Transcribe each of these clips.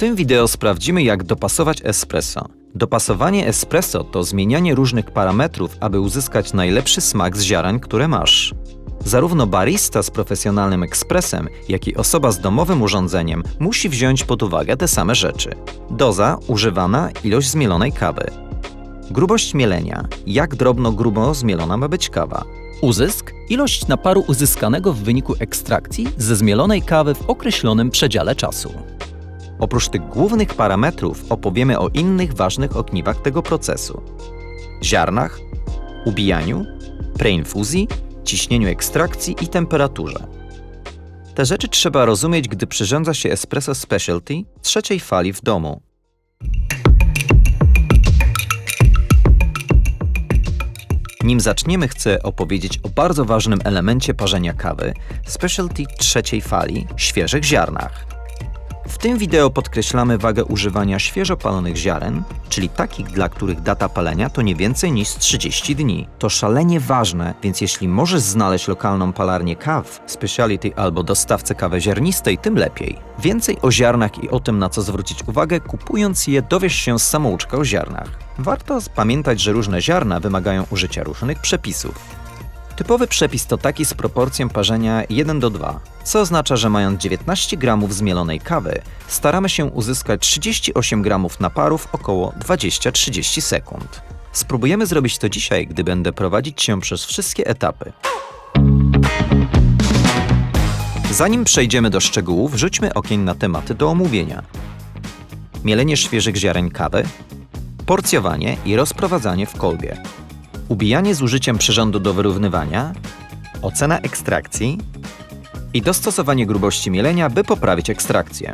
tym wideo sprawdzimy, jak dopasować espresso. Dopasowanie espresso to zmienianie różnych parametrów, aby uzyskać najlepszy smak z ziaren, które masz. Zarówno barista z profesjonalnym ekspresem, jak i osoba z domowym urządzeniem musi wziąć pod uwagę te same rzeczy. Doza, używana, ilość zmielonej kawy. Grubość mielenia. Jak drobno grubo zmielona ma być kawa. Uzysk ilość naparu uzyskanego w wyniku ekstrakcji ze zmielonej kawy w określonym przedziale czasu. Oprócz tych głównych parametrów opowiemy o innych ważnych ogniwach tego procesu. Ziarnach, ubijaniu, preinfuzji, ciśnieniu ekstrakcji i temperaturze. Te rzeczy trzeba rozumieć, gdy przyrządza się espresso specialty trzeciej fali w domu. Nim zaczniemy, chcę opowiedzieć o bardzo ważnym elemencie parzenia kawy specialty trzeciej fali świeżych ziarnach. W tym wideo podkreślamy wagę używania świeżo palonych ziaren, czyli takich, dla których data palenia to nie więcej niż 30 dni. To szalenie ważne, więc jeśli możesz znaleźć lokalną palarnię kaw, speciality albo dostawcę kawy ziarnistej, tym lepiej. Więcej o ziarnach i o tym, na co zwrócić uwagę, kupując je, dowiesz się z samouczka o ziarnach. Warto pamiętać, że różne ziarna wymagają użycia różnych przepisów. Typowy przepis to taki z proporcją parzenia 1 do 2, co oznacza, że mając 19 gramów zmielonej kawy, staramy się uzyskać 38 gramów naparów około 20-30 sekund. Spróbujemy zrobić to dzisiaj, gdy będę prowadzić Cię przez wszystkie etapy. Zanim przejdziemy do szczegółów, rzućmy okiem na tematy do omówienia. Mielenie świeżych ziaren kawy, porcjowanie i rozprowadzanie w kolbie, ubijanie z użyciem przyrządu do wyrównywania, ocena ekstrakcji i dostosowanie grubości mielenia, by poprawić ekstrakcję.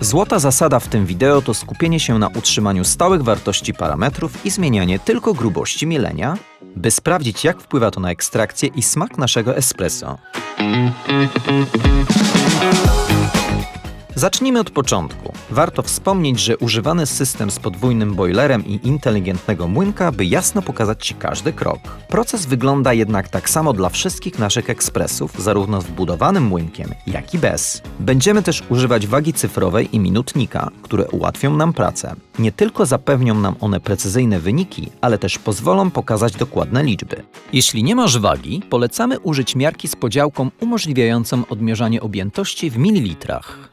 Złota zasada w tym wideo to skupienie się na utrzymaniu stałych wartości parametrów i zmienianie tylko grubości mielenia, by sprawdzić jak wpływa to na ekstrakcję i smak naszego espresso. Zacznijmy od początku. Warto wspomnieć, że używany system z podwójnym boilerem i inteligentnego młynka, by jasno pokazać Ci każdy krok. Proces wygląda jednak tak samo dla wszystkich naszych ekspresów, zarówno z wbudowanym młynkiem, jak i bez. Będziemy też używać wagi cyfrowej i minutnika, które ułatwią nam pracę. Nie tylko zapewnią nam one precyzyjne wyniki, ale też pozwolą pokazać dokładne liczby. Jeśli nie masz wagi, polecamy użyć miarki z podziałką umożliwiającą odmierzanie objętości w mililitrach.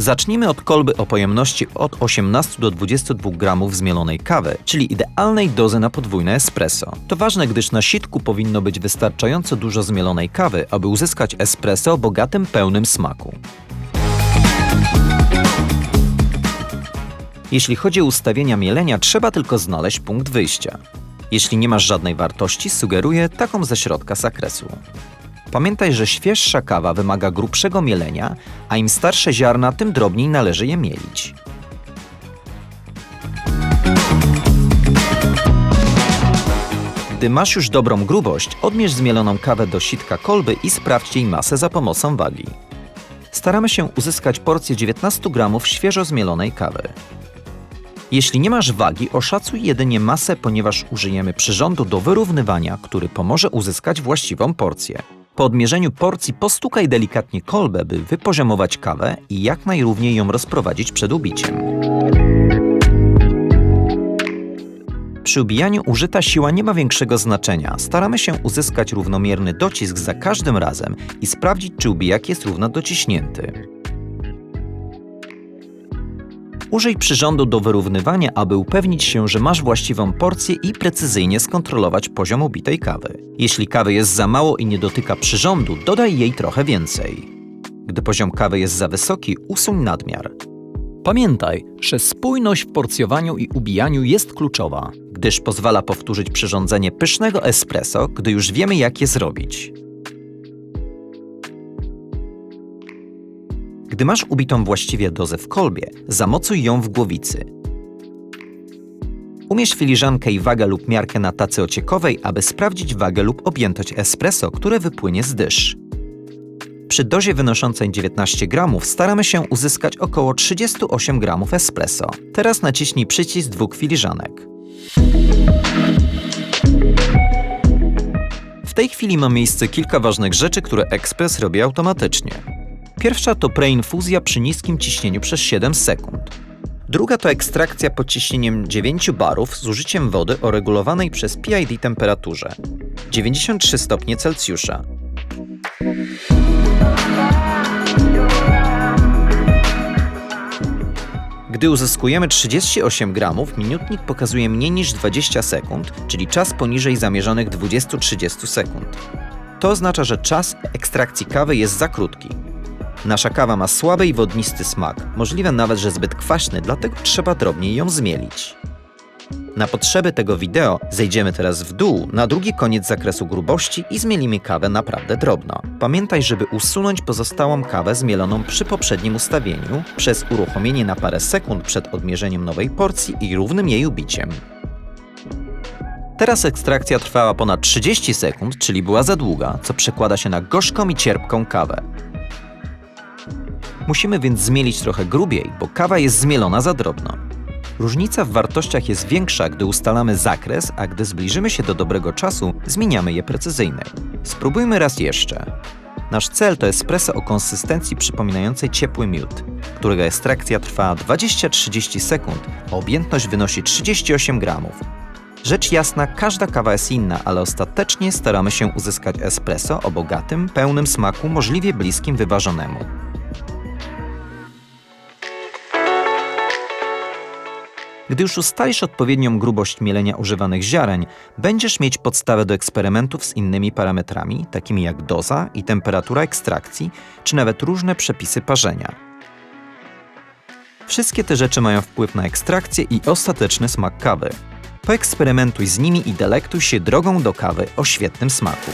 Zacznijmy od kolby o pojemności od 18 do 22 gramów zmielonej kawy, czyli idealnej dozy na podwójne espresso. To ważne, gdyż na sitku powinno być wystarczająco dużo zmielonej kawy, aby uzyskać espresso o bogatym, pełnym smaku. Jeśli chodzi o ustawienia mielenia, trzeba tylko znaleźć punkt wyjścia. Jeśli nie masz żadnej wartości, sugeruję taką ze środka zakresu. Pamiętaj, że świeższa kawa wymaga grubszego mielenia, a im starsze ziarna, tym drobniej należy je mielić. Gdy masz już dobrą grubość, odmierz zmieloną kawę do sitka kolby i sprawdź jej masę za pomocą wagi. Staramy się uzyskać porcję 19 gramów świeżo zmielonej kawy. Jeśli nie masz wagi, oszacuj jedynie masę, ponieważ użyjemy przyrządu do wyrównywania, który pomoże uzyskać właściwą porcję. Po odmierzeniu porcji postukaj delikatnie kolbę, by wypoziomować kawę i jak najrówniej ją rozprowadzić przed ubiciem. Przy ubijaniu użyta siła nie ma większego znaczenia. Staramy się uzyskać równomierny docisk za każdym razem i sprawdzić, czy ubijak jest równo dociśnięty. Użyj przyrządu do wyrównywania, aby upewnić się, że masz właściwą porcję i precyzyjnie skontrolować poziom ubitej kawy. Jeśli kawy jest za mało i nie dotyka przyrządu, dodaj jej trochę więcej. Gdy poziom kawy jest za wysoki, usuń nadmiar, Pamiętaj, że spójność w porcjowaniu i ubijaniu jest kluczowa. gdyż pozwala powtórzyć przyrządzenie pysznego espresso, gdy już wiemy jak je zrobić. Gdy masz ubitą właściwie dozę w kolbie, zamocuj ją w głowicy. Umieść filiżankę i wagę lub miarkę na tacy ociekowej, aby sprawdzić wagę lub objętość espresso, które wypłynie z dysz. Przy dozie wynoszącej 19 gramów staramy się uzyskać około 38 gramów espresso. Teraz naciśnij przycisk dwóch filiżanek. W tej chwili ma miejsce kilka ważnych rzeczy, które ekspres robi automatycznie. Pierwsza to preinfuzja przy niskim ciśnieniu przez 7 sekund. Druga to ekstrakcja pod ciśnieniem 9 barów z użyciem wody o regulowanej przez PID temperaturze 93 stopnie Celsjusza. Gdy uzyskujemy 38 gramów, minutnik pokazuje mniej niż 20 sekund, czyli czas poniżej zamierzonych 20-30 sekund. To oznacza, że czas ekstrakcji kawy jest za krótki. Nasza kawa ma słaby i wodnisty smak, możliwe nawet, że zbyt kwaśny, dlatego trzeba drobniej ją zmielić. Na potrzeby tego wideo zejdziemy teraz w dół na drugi koniec zakresu grubości i zmielimy kawę naprawdę drobno. Pamiętaj, żeby usunąć pozostałą kawę zmieloną przy poprzednim ustawieniu przez uruchomienie na parę sekund przed odmierzeniem nowej porcji i równym jej ubiciem. Teraz ekstrakcja trwała ponad 30 sekund, czyli była za długa, co przekłada się na gorzką i cierpką kawę. Musimy więc zmielić trochę grubiej, bo kawa jest zmielona za drobno. Różnica w wartościach jest większa, gdy ustalamy zakres, a gdy zbliżymy się do dobrego czasu, zmieniamy je precyzyjnie. Spróbujmy raz jeszcze. Nasz cel to espresso o konsystencji przypominającej ciepły miód, którego ekstrakcja trwa 20-30 sekund, a objętność wynosi 38 gramów. Rzecz jasna, każda kawa jest inna, ale ostatecznie staramy się uzyskać espresso o bogatym, pełnym smaku, możliwie bliskim wyważonemu. Gdy już ustalisz odpowiednią grubość mielenia używanych ziaren, będziesz mieć podstawę do eksperymentów z innymi parametrami, takimi jak doza i temperatura ekstrakcji, czy nawet różne przepisy parzenia. Wszystkie te rzeczy mają wpływ na ekstrakcję i ostateczny smak kawy. Poeksperymentuj z nimi i delektuj się drogą do kawy o świetnym smaku.